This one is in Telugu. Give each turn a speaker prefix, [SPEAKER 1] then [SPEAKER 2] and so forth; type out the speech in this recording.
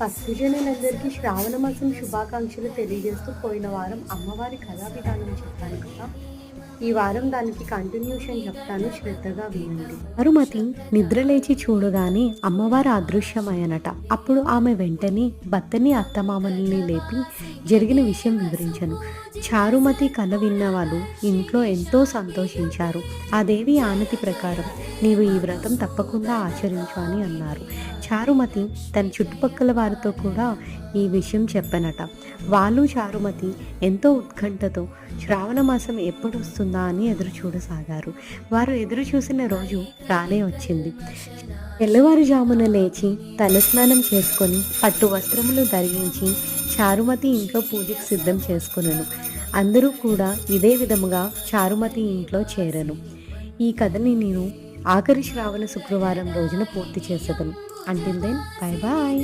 [SPEAKER 1] భక్తజనులందరికీ శ్రావణ మాసం శుభాకాంక్షలు తెలియజేస్తూ పోయిన వారం అమ్మవారి కళా విధానం చెప్పాను కదా. ఈ వారం దానికి కంటిన్యూషన్ చెప్తాను. శ్రద్ధగా వినండి. అరుమతి నిద్రలేచి చూడగానే అమ్మవారు అదృశ్యమయ్యనట. అప్పుడు ఆమె వెంటనే భర్తని అత్తమామల్ని లేపి జరిగిన విషయం వివరించను. చారుమతి కల విన్నవాళ్ళు ఇంట్లో ఎంతో సంతోషించారు. ఆ దేవి ఆనతి ప్రకారం నీవు ఈ వ్రతం తప్పకుండా ఆచరించు అని అన్నారు. చారుమతి తన చుట్టుపక్కల వారితో కూడా ఈ విషయం చెప్పనట. వాళ్ళు చారుమతి ఎంతో ఉత్కంఠతో శ్రావణ మాసం ఎప్పుడు వస్తుందా అని ఎదురు చూడసాగారు. వారు ఎదురు చూసిన రోజు రానే వచ్చింది. తెల్లవారుజామున లేచి తలస్నానం చేసుకొని పట్టు వస్త్రములు ధరించి చారుమతి ఇంట్లో పూజకు సిద్ధం చేసుకునను. అందరూ కూడా ఇదే విధముగా చారుమతి ఇంట్లో చేరను. ఈ కథని నేను ఆఖరి శ్రావణ శుక్రవారం రోజున పూర్తి చేసేదను. అంటే దెన్ బాయ్ బాయ్